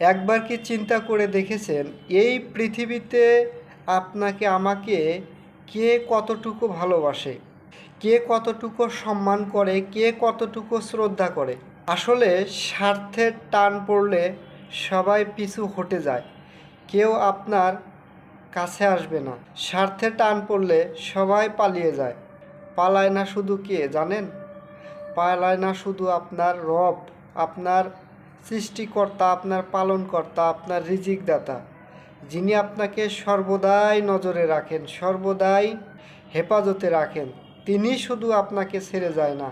একবার কি চিন্তা করে দেখেছেন, এই পৃথিবীতে আপনাকে, আমাকে কে কতটুকু ভালোবাসে, কে কতটুকু সম্মান করে, কে কতটুকু শ্রদ্ধা করে? আসলে স্বার্থের টান পড়লে সবাই পিছু হটে যায়, কেউ আপনার কাছে আসবে না। স্বার্থে টান পড়লে সবাই পালিয়ে যায়। পালায় না শুধু কে, জানেন? পালায় না শুধু আপনার রব, আপনার সৃষ্টিকর্তা, আপনার পালনকর্তা, আপনার রিজিকদাতা, যিনি আপনাকে সর্বদাই নজরে রাখেন, সর্বদাই হেফাজতে রাখেন, তিনি শুধু আপনাকে ছেড়ে যায় না।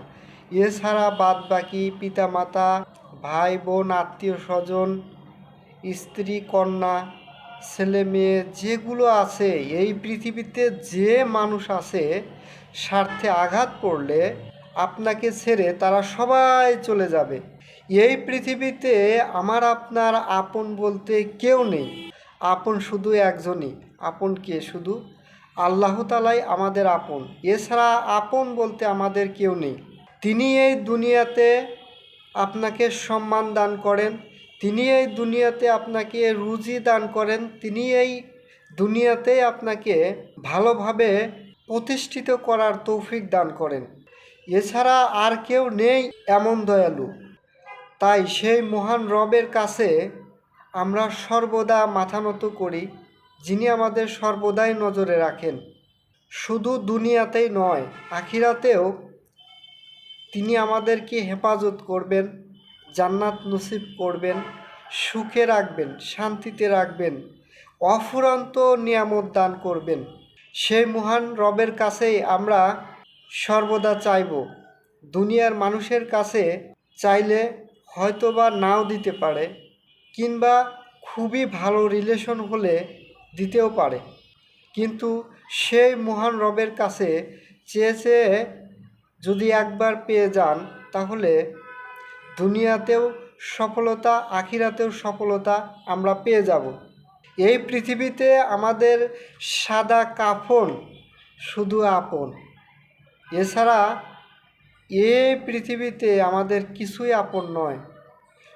এছাড়া বাদ বাকি পিতামাতা ভাই বোন আত্মীয় স্বজন স্ত্রী, কন্যা ছেলে মেয়ে যেগুলো আছে, এই পৃথিবীতে যে মানুষ আছে, স্বার্থে আঘাত পড়লে আপনাকে ছেড়ে তারা সবাই চলে যাবে। এই পৃথিবীতে আমার, আপনার, আপন বলতে কেউ নেই। আপন শুধু একজনই। আপন কে শুধু? আল্লাহ তালাই আমাদের আপন। এছাড়া আপন বলতে আমাদের কেউ নেই। তিনি এই দুনিয়াতে আপনাকে সম্মান দান করেন। তিনি এই দুনিয়াতে আপনাকে রুজি দান করেন। তিনি এই দুনিয়াতে আপনাকে ভালোভাবে প্রতিষ্ঠিত করার তৌফিক দান করেন। এছাড়া আর কেউ নেই এমন দয়ালু। তাই সেই মহান রবের কাছে আমরা সর্বদা মাথা নত করি, যিনি আমাদের সর্বদাই নজরে রাখেন। শুধু দুনিয়াতেই নয়, আখিরাতেও তিনি আমাদেরকে হেফাজত করবেন, জান্নাত নসিব করবেন, সুখে রাখবেন, শান্তিতে রাখবেন, অফুরন্ত নিয়ামত দান করবেন। সেই মহান রবের কাছেই আমরা সর্বদা চাইব। দুনিয়ার মানুষের কাছে চাইলে হয়তোবা নাও দিতে পারে, কিংবা খুবই ভালো রিলেশন হলে দিতেও পারে। কিন্তু সেই মহান রবের কাছে চেয়ে চেয়ে যদি একবার পেয়ে যান, তাহলে দুনিয়াতেও সফলতা, আখিরাতেও সফলতা আমরা পেয়ে যাব। এই পৃথিবীতে আমাদের সাদা কাফন শুধু আপন। এছাড়া এই পৃথিবীতে আমাদের কিছুই আপন নয়।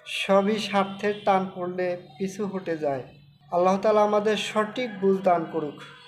সবই স্বার্থের টান পড়লে পিছু হটে যায়। আল্লাহ তালা আমাদের সঠিক বুঝ দান করুক।